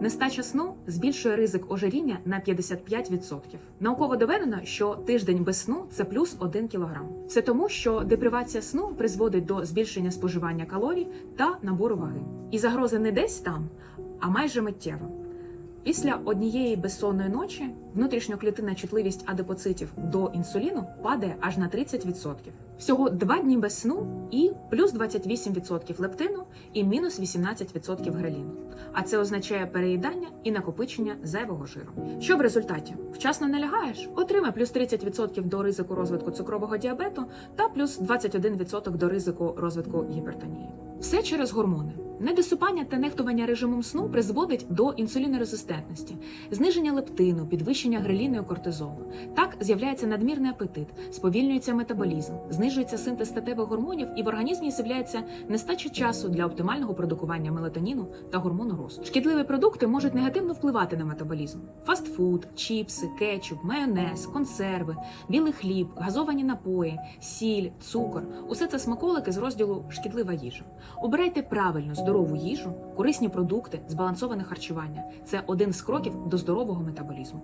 Нестача сну збільшує ризик ожиріння на 55%. Науково доведено, що тиждень без сну це плюс 1 кг. Це тому, що депривація сну призводить до збільшення споживання калорій та набору ваги. І загроза не десь там, а майже миттєво. Після однієї безсонної ночі внутрішньоклітинна чутливість адипоцитів до інсуліну падає аж на 30%. Всього два дні без сну і плюс 28% лептину і мінус 18% греліну. А це означає переїдання і накопичення зайвого жиру. Що в результаті? Вчасно не лягаєш, отримай плюс 30% до ризику розвитку цукрового діабету та плюс 21% до ризику розвитку гіпертонії. Все через гормони. Недосипання та нехтування режимом сну призводить до інсулінорезистентності, зниження лептину, підвищення греліну і кортизолу. Так з'являється надмірний апетит, сповільнюється метаболізм, знижується синтез статевих гормонів, і в організмі з'являється нестача часу для оптимального продукування мелатоніну та гормону росту. Шкідливі продукти можуть негативно впливати на метаболізм: фастфуд, чіпси, кетчуп, майонез, консерви, білий хліб, газовані напої, сіль, цукор усе це смаколики з розділу шкідлива їжа. Обирайте правильну здорову їжу, корисні продукти, збалансоване харчування. Це один з кроків до здорового метаболізму.